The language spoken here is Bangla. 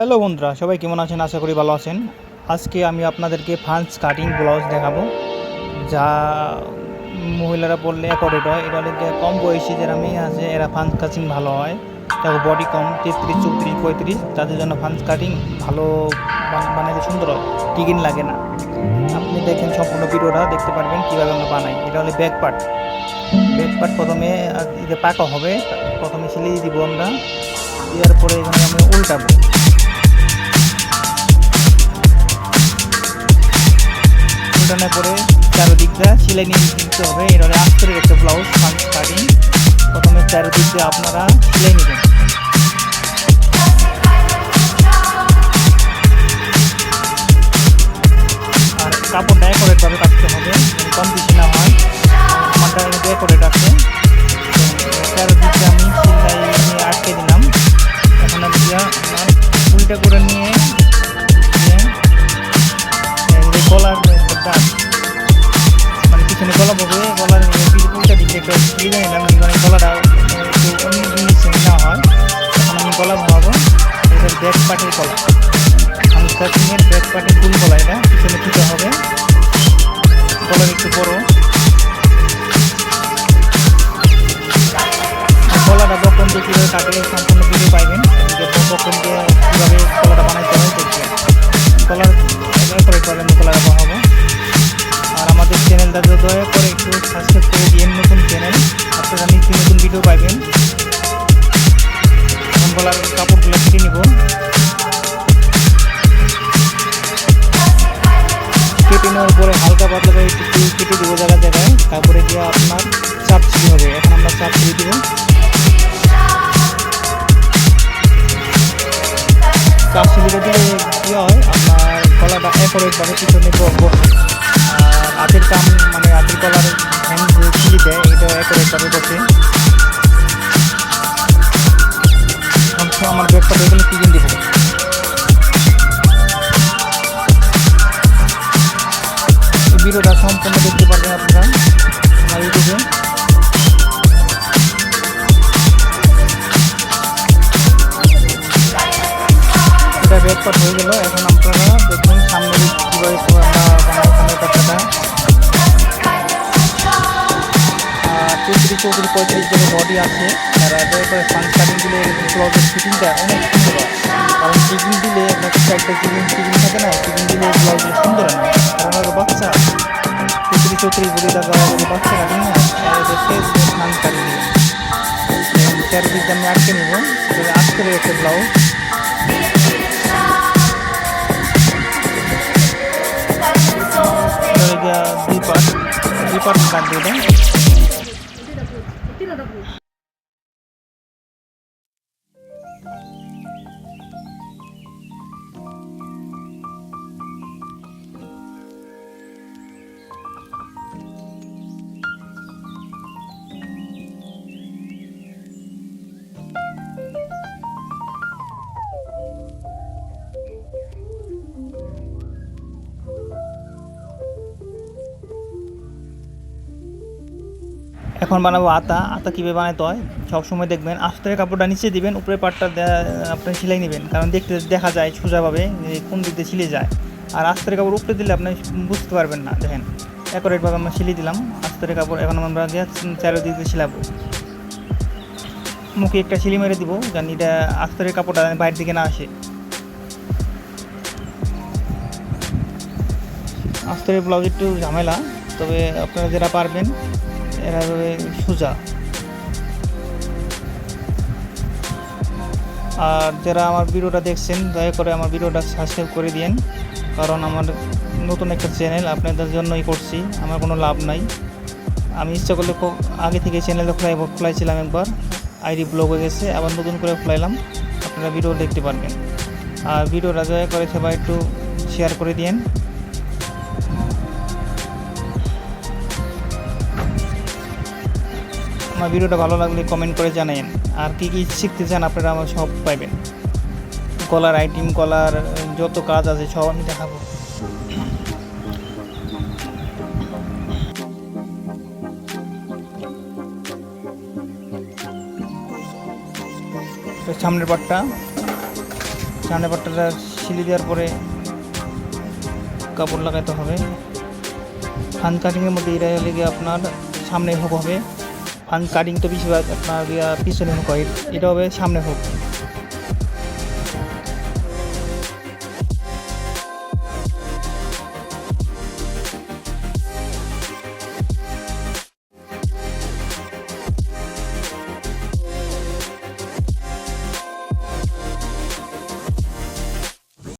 হ্যালো বন্ধুরা, সবাই কেমন আছেন? আশা করি ভালো আছেন। আজকে আমি আপনাদেরকে ফান্স কাটিং ব্লাউজ দেখাবো। যা মহিলারা পরলে অ্যাকোরেট হয়। এটা হলে কম বয়সী যারা মেয়ে আছে, এরা ফান্স কাটিং ভালো হয়। দেখো বডি কম, তেত্রিশ, চৌত্রিশ, পঁয়ত্রিশ, তাদের জন্য ফান্স কাটিং ভালো বান- বানাইলে সুন্দর হয়। টিকিন লাগে না। আপনি দেখেন সম্পূর্ণ ভিডিওটা, দেখতে পারবেন কীভাবে আমরা বানাই। এটা হলে ব্যাক পার্ট ব্যাক পার্ট প্রথমে পাকা হবে, প্রথমে সিলিয়ে দিব আমরা। দেওয়ার পরে এখানে আমরা উল্টাবো। উল্টানোর পরে চারোদিকটা সিলাই নিয়ে নিতে হবে। এটা হলে আস্তরের একটা ব্লাউজ ফ্রন্ট কাটিং প্রথমে চারোদিক দিয়ে আপনারা সিলাই নেবেন। আর কাপড়টা অ্যাকোরেটভাবে কাটতে হবে কম বেশি না হয়। আমারটা কিন্তু অ্যাকোরেট আছে। চারোদিকে আমি সিলাই আটকে দিলাম। এখন আমি উল্টা করে নিয়ে গলা আমি কাটিংয়ের ব্যাক পার্টের ফুল গলা এটা, পিছনে দিতে হবে। গলার একটু বড়। গলাটা বকন দিয়ে কীভাবে সম্পূর্ণ ভিডিও পাইবেন বকন দিয়ে কীভাবে গলাটা বানাইতে হয় দেখবেন করে পাবেন আর আমাদের চ্যানেলটা দয়া করে একটু সাবস্ক্রাইব করে দিন নতুন চ্যানেল, আপনারা নিত্য নতুন ভিডিও পাইবেন। গলার কাপড়গুলো কেটে নেওয়ার পরে হালকা পাতলা করে একটু কেটে দেবো জায়গায় জায়গায় তারপরে গিয়ে আপনার চাপ ছিঁড়ি হবে। এখন আমরা চাপ ছিঁড়ে দেবো। চাপ ছিঁড়ে দিলে কী হয়, আপনার গলাটা অ্যাকোরেটভাবে পিছনে ব- বসে। আর হাতের কাম মানে হাতের কলার হ্যান্ড ছিঁড়ি দেয়, এটা অ্যাকোরেটভাবে বসে। আমার ব্যাগটা এখানে চিকেন দিব এটা হয়ে গেল। এখন আপনারা দেখুন সামনে কীভাবে চৌত্রিশ পঁয়ত্রিশ যে বডি আছে, তারা দয়া করে কাটিং দিলে একটা টিকিং থাকে না টিকিং দিলে ব্লাউজের সুন্দর বাচ্চা। চৌত্রিশ চৌত্রিশ বডি আমি আটকে নেব। আটকে রয়েছে ব্লাউজ দুই পার্ট দুই পার্ট কাটবে এটা এখন বানাবো আতা। আতা কীভাবে বানাতে হয়? সবসময় দেখবেন আস্তরের কাপড়টা নিচে দিবেন উপরে পাটটা আপনি সেলাই নেবেন। কারণ দেখতে দেখা যায় সোজাভাবে কোন দিক দিয়ে ছিলে যায়। আর আস্তরের কাপড় উপরে দিলে আপনি বুঝতে পারবেন না, দেখেন। অ্যাকোরেটভাবে আমরা সিলিয়ে দিলাম আস্তরের কাপড় এখন আমরা চারিদিক দিয়ে সিলাবো। মুখে একটা সিলি মেরে দিব, যেন এটা আস্তরের কাপড়টা বাইরের দিকে না আসে। আস্তরের ব্লাউজ একটু ঝামেলা, তবে আপনারা যারা পারবেন এরা হবে সোজা। আর যারা আমার ভিডিওটা দেখছেন, দয়া করে আমার ভিডিওটা সাবস্ক্রাইব করে দিন কারণ আমার নতুন একটা চ্যানেল আপনাদের জন্যই করছি। আমার কোনো লাভ নাই। আমি ইচ্ছা করলে আগে থেকে চ্যানেলটা খোলাই খোলাইছিলাম একবার। আইডি ব্লগ হয়ে গেছে। আবার নতুন করে খোলাইলাম। আপনারা ভিডিও দেখতে পারবেন। আর ভিডিওটা দয়া করে সবাই একটু শেয়ার করে দিন আমার ভিডিওটা ভালো লাগলে কমেন্ট করে জানাইন। আর কী কী শিখতে চান আপনারা আমার সব পাইবেন। কলার আইটেম কলার যত কাজ আছে সব আমি দেখাবো। সামনের পাটটা। সামনের পাটটা সিলি দেওয়ার পরে কাপড় লাগাতে হবে। ফান কাটিংয়ের মধ্যে এটা লেগে আপনার সামনে হবে। ফান কাটিং তো বেশিরভাগ আপনার পিছনে হোক এটা হবে সামনে হোক।